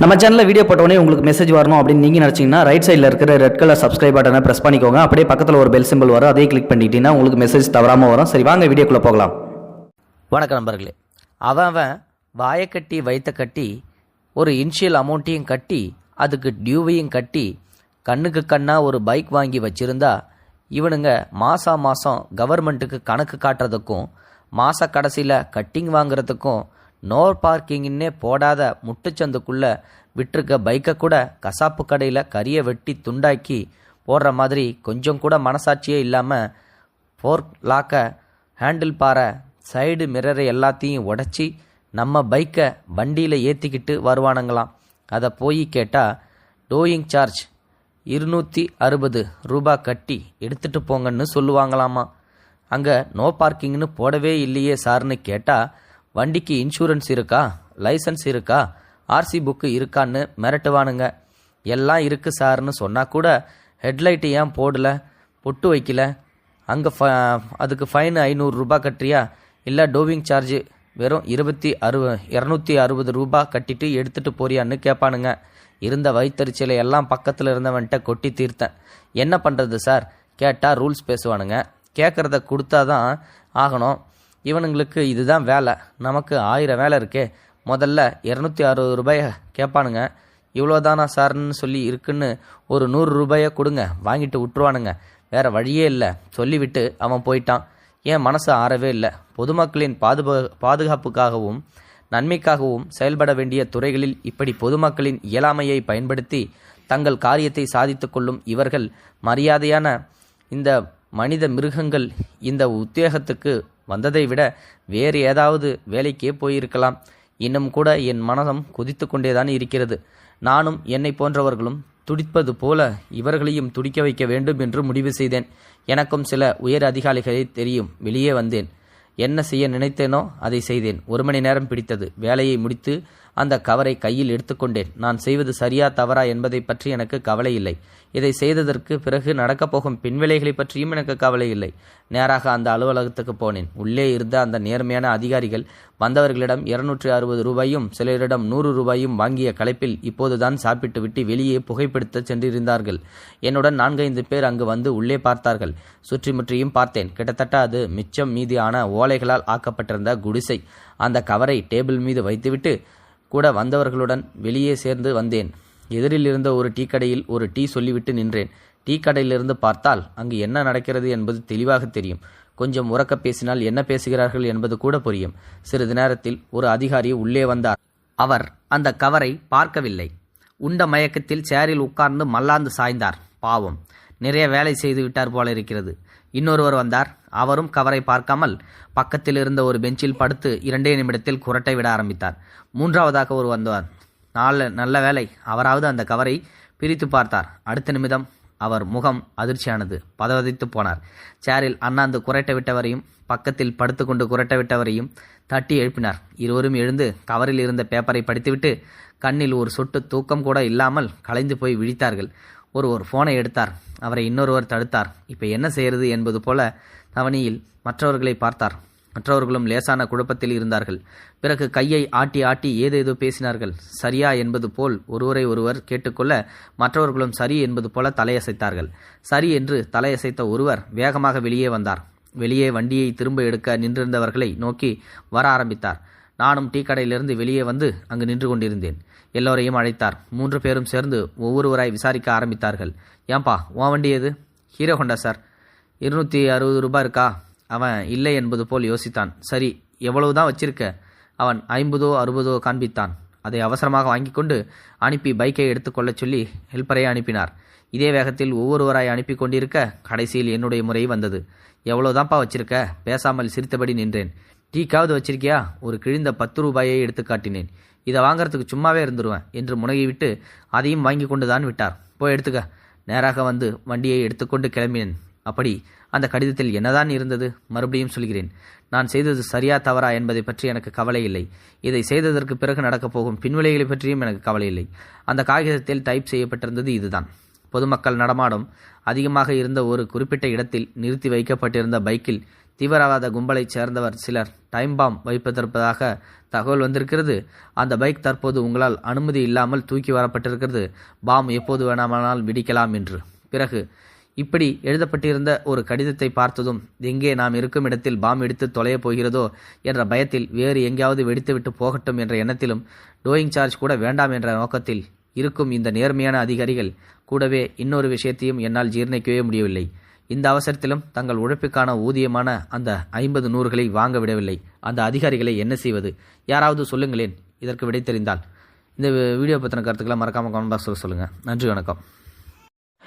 நம்ம சேனலில் வீடியோ போட்டோடனே உங்களுக்கு மெசேஜ் வரணும் அப்படின்னு நீங்கள் நினச்சிங்கன்னா ரைட் சைடில் இருக்கிற ரெட் கலர் சப்ஸ்கிரைப் பட்டனை ப்ரெஸ் பண்ணிக்கோங்க. அப்படியே பக்கத்தில் ஒரு பெல் சிம்பிள் வரும். அதையும் கிளிக் பண்ணிட்டீங்கன்னா உங்களுக்கு மெசேஜ் தவறாமல் வரும். சரி வாங்க வீடியோக்குள்ளே போகலாம். வணக்கம் நண்பர்களே. அவன் அவன் வாயை கட்டி வயிற்ற கட்டி ஒரு இன்ஷியல் அமௌண்ட்டையும் கட்டி அதுக்கு டியூவையும் கட்டி கண்ணுக்கு கண்ணாக ஒரு பைக் வாங்கி வச்சிருந்தா இவனுங்க மாதம் மாதம் கவர்மெண்ட்டுக்கு கணக்கு காட்டுறதுக்கும் மாத கடைசியில் கட்டிங் வாங்குறதுக்கும் நோ பார்க்கிங்னே போடாத முட்டுச்சந்துக்குள்ளே விட்டுருக்க பைக்கை கூட கசாப்பு கடையில் கறியை வெட்டி துண்டாக்கி போடுற மாதிரி கொஞ்சம் கூட மனசாட்சியே இல்லாமல் ஃபோர்க் லாக்கை ஹேண்டில் பாரை சைடு மிரரை எல்லாத்தையும் உடச்சி நம்ம பைக்கை வண்டியில் ஏற்றிக்கிட்டு வருவானுங்களாம். அதை போய் கேட்டால் டோயிங் சார்ஜ் இருநூற்றி அறுபது ரூபா கட்டி எடுத்துகிட்டு போங்கன்னு சொல்லுவாங்களாமா? அங்கே நோ பார்க்கிங்னு போடவே இல்லையே சார்னு கேட்டால் வண்டிக்கு இன்சூரன்ஸ் இருக்கா? லைசன்ஸ் இருக்கா? ஆர்சி புக்கு இருக்கான்னு மிரட்டுவானுங்க. எல்லாம் இருக்குது சார்னு சொன்னால் கூட ஹெட்லைட்டு ஏன் போடல? பொட்டு வைக்கல. அங்கே ஃப அதுக்கு ஃபைன் ஐநூறுரூபா கட்டுறியா? இல்லை டோவிங் சார்ஜ் வெறும் இருபத்தி அறு இரநூத்தி அறுபது ரூபா கட்டிட்டு எடுத்துகிட்டு போறியான்னு கேட்பானுங்க இருந்த வயிற்றுச்சலை எல்லாம் பக்கத்தில் இருந்தவன்கிட்ட கொட்டி தீர்த்தேன். என்ன பண்ணுறது சார்? கேட்டால் ரூல்ஸ் பேசுவானுங்க. கேட்குறத கொடுத்தா தான் ஆகணும். இவனுங்களுக்கு இதுதான் வேலை. நமக்கு ஆயிரம் வேலை இருக்கே. முதல்ல இரநூத்தி அறுபது ரூபாயை கேட்பானுங்க. இவ்வளோதானா சார்னு சொல்லி இருக்குன்னு ஒரு நூறு ரூபாயை கொடுங்க. வாங்கிட்டு விட்டுருவானுங்க. வேற வழியே இல்லை. சொல்லிவிட்டு அவன் போயிட்டான். ஏன் மனசு ஆறவே இல்லை? பொதுமக்களின் பாதுபா பாதுகாப்புக்காகவும் நன்மைக்காகவும் செயல்பட வேண்டிய துறைகளில் இப்படி பொதுமக்களின் இயலாமையை பயன்படுத்தி தங்கள் காரியத்தை சாதித்து கொள்ளும் இவர்கள் மரியாதையான இந்த மனித மிருகங்கள் இந்த உத்தியோகத்துக்கு வந்ததை விட வேறு ஏதாவது வேலைக்கே போயிருக்கலாம். இன்னும் கூட என் மனதம் குதித்து கொண்டேதான் இருக்கிறது. நானும் என்னை போன்றவர்களும் துடிப்பது போல இவர்களையும் துடிக்க வைக்க வேண்டும் என்று முடிவு செய்தேன். எனக்கும் சில உயர் அதிகாரிகளை தெரியும். வெளியே வந்தேன். என்ன செய்ய நினைத்தேனோ அதை செய்தேன். ஒரு மணி நேரம் பிடித்தது. வேலையை முடித்து அந்த கவரை கையில் எடுத்துக்கொண்டேன். நான் செய்வது சரியா தவறா என்பதை பற்றி எனக்கு கவலை இல்லை. இதை செய்ததற்கு பிறகு நடக்கப் போகும் பின்விளைகளை பற்றியும் எனக்கு கவலை இல்லை. நேராக அந்த அலுவலகத்துக்கு போனேன். உள்ளே இருந்த அந்த நேர்மையான அதிகாரிகள் வந்தவர்களிடம் இருநூற்றி அறுபது ரூபாயும் சிலரிடம் நூறு ரூபாயும் வாங்கிய களைப்பில் இப்போதுதான் சாப்பிட்டு விட்டு வெளியே புகைப்பிடித்து சென்றிருந்தார்கள். என்னுடன் நான்கைந்து பேர் அங்கு வந்து உள்ளே பார்த்தார்கள். சுற்றி முற்றியும் பார்த்தேன். கிட்டத்தட்ட அது மிச்சம் மீதியான ஓலைகளால் ஆக்கப்பட்டிருந்த குடிசை. அந்த கவரை டேபிள் மீது வைத்துவிட்டு கூட வந்தவர்களுடன் வெளியே சேர்ந்து வந்தேன். எதிரில் இருந்த ஒரு டீ கடையில் ஒரு டீ சொல்லிவிட்டு நின்றேன். டீ கடையிலிருந்து பார்த்தால் அங்கு என்ன நடக்கிறது என்பது தெளிவாக தெரியும். கொஞ்சம் உறக்க பேசினால் என்ன பேசுகிறார்கள் என்பது கூட புரியும். சிறிது நேரத்தில் ஒரு அதிகாரி உள்ளே வந்தார். அவர் அந்த கவரை பார்க்கவில்லை. உண்ட மயக்கத்தில் சேரில் உட்கார்ந்து மல்லாந்து சாய்ந்தார். பாவம் நிறைய வேலை செய்து விட்டார் போல இருக்கிறது. இன்னொருவர் வந்தார். அவரும் கவரை பார்க்காமல் பக்கத்தில் இருந்த ஒரு பெஞ்சில் படுத்து இரண்டே நிமிடத்தில் குரட்டை விட ஆரம்பித்தார். மூன்றாவதாக ஒரு வந்தார். நாலு நல்ல வேலை அவராவது அந்த கவரை பிரித்து பார்த்தார். அடுத்த நிமிடம் அவர் முகம் அதிர்ச்சியானது. பதவதித்து போனார். சேரில் அண்ணாந்து குரட்டை விட்டவரையும் பக்கத்தில் படுத்துக்கொண்டு குரட்ட விட்டவரையும் தட்டி எழுப்பினார். இருவரும் எழுந்து கவரில் இருந்த பேப்பரை படித்துவிட்டு கண்ணில் ஒரு சொட்டு தூக்கம் கூட இல்லாமல் கலைந்து போய் விழித்தார்கள். ஒரு ஒரு ஃபோனை எடுத்தார். அவரை இன்னொருவர் தடுத்தார். இப்போ என்ன செய்யறது என்பது போல தவணியில் மற்றவர்களை பார்த்தார். மற்றவர்களும் லேசான குழப்பத்தில் இருந்தார்கள். பிறகு கையை ஆட்டி ஆட்டி ஏதேதோ பேசினார்கள். சரியா என்பது போல் ஒருவரை ஒருவர் கேட்டுக்கொள்ள மற்றவர்களும் சரி என்பது போல தலையசைத்தார்கள். சரி என்று தலையசைத்த ஒருவர் வேகமாக வெளியே வந்தார். வெளியே வண்டியை திரும்ப எடுக்க நின்றிருந்தவர்களை நோக்கி வர ஆரம்பித்தார். நானும் டீ கடையிலிருந்து வெளியே வந்து அங்கு நின்று கொண்டிருந்தேன். எல்லோரையும் அழைத்தார். மூன்று பேரும் சேர்ந்து ஒவ்வொருவராய் விசாரிக்க ஆரம்பித்தார்கள். ஏன்பா உன் வண்டி எது? Hero Honda sir. இருநூற்றி அறுபது ரூபாய் இருக்கா? அவன் இல்லை என்பது போல் யோசித்தான். சரி எவ்வளவு தான் வச்சிருக்க? அவன் ஐம்பதோ அறுபதோ காண்பித்தான். அதை அவசரமாக வாங்கி கொண்டு அனுப்பி பைக்கை எடுத்துக்கொள்ளச் சொல்லி ஹெல்ப்பரை அனுப்பினார். இதே வேகத்தில் ஒவ்வொருவராய் அனுப்பி கொண்டிருக்க கடைசியில் என்னுடைய முறை வந்தது. எவ்வளோதான்ப்பா வச்சிருக்க? பேசாமல் சிரித்தபடி நின்றேன். டீக்காவது வச்சிருக்கியா? ஒரு கிழிந்த பத்து ரூபாயை எடுத்து காட்டினேன். இதை வாங்கறதுக்கு சும்மாவே இருந்துருவேன் என்று முனகிவிட்டு அதையும் வாங்கி கொண்டு தான் விட்டார். போய் எடுத்துக்க. நேராக வந்து வண்டியை எடுத்துக்கொண்டு கிளம்பினேன். அப்படி அந்த கடிதத்தில் என்னதான் இருந்தது மறுபடியும் சொல்கிறேன். நான் செய்தது சரியா தவறா என்பதை பற்றி எனக்கு கவலை இல்லை. இதை செய்ததற்கு பிறகு நடக்கப் போகும் பின்விளைகளை பற்றியும் எனக்கு கவலை இல்லை. அந்த காகிதத்தில் டைப் செய்யப்பட்டிருந்தது இதுதான். பொதுமக்கள் நடமாடும் அதிகமாக இருந்த ஒரு குறிப்பிட்ட இடத்தில் நிறுத்தி வைக்கப்பட்டிருந்த பைக்கில் தீவிரவாத கும்பலைச் சேர்ந்தவர் சிலர் டைம் பாம் வைப்பதற்பதாக தகவல் வந்திருக்கிறது. அந்த பைக் தற்போது உங்களால் அனுமதி இல்லாமல் தூக்கி வரப்பட்டிருக்கிறது. பாம் எப்போது வேணாமானால் வெடிக்கலாம் என்று. பிறகு இப்படி எழுதப்பட்டிருந்த ஒரு கடிதத்தை பார்த்ததும் எங்கே நாம் இருக்கும் இடத்தில் பாம் எடுத்து தொலையப் போகிறதோ? என்ற பயத்தில் வேறு எங்கேயாவது வெடித்துவிட்டு போகட்டும் என்ற எண்ணத்திலும் டோயிங் சார்ஜ் கூட வேண்டாம் என்ற நோக்கத்தில் இருக்கும் இந்த நேர்மையான அதிகாரிகள் கூடவே இன்னொரு விஷயத்தையும் என்னால் ஜீர்ணிக்கவே முடியவில்லை. இந்த அவசரத்திலும் தங்கள் உழைப்புக்கான ஊதியமான அந்த ஐம்பது நூறுகளை வாங்க விடவில்லை. அந்த அதிகாரிகளை என்ன செய்வது? யாராவது சொல்லுங்களேன் இதற்கு விடை தெரிந்தால். இந்த வீடியோ பற்றின கருத்துக்களை மறக்காமல் கமெண்ட் பாக்ஸில் சொல்லுங்கள் நன்றி வணக்கம்.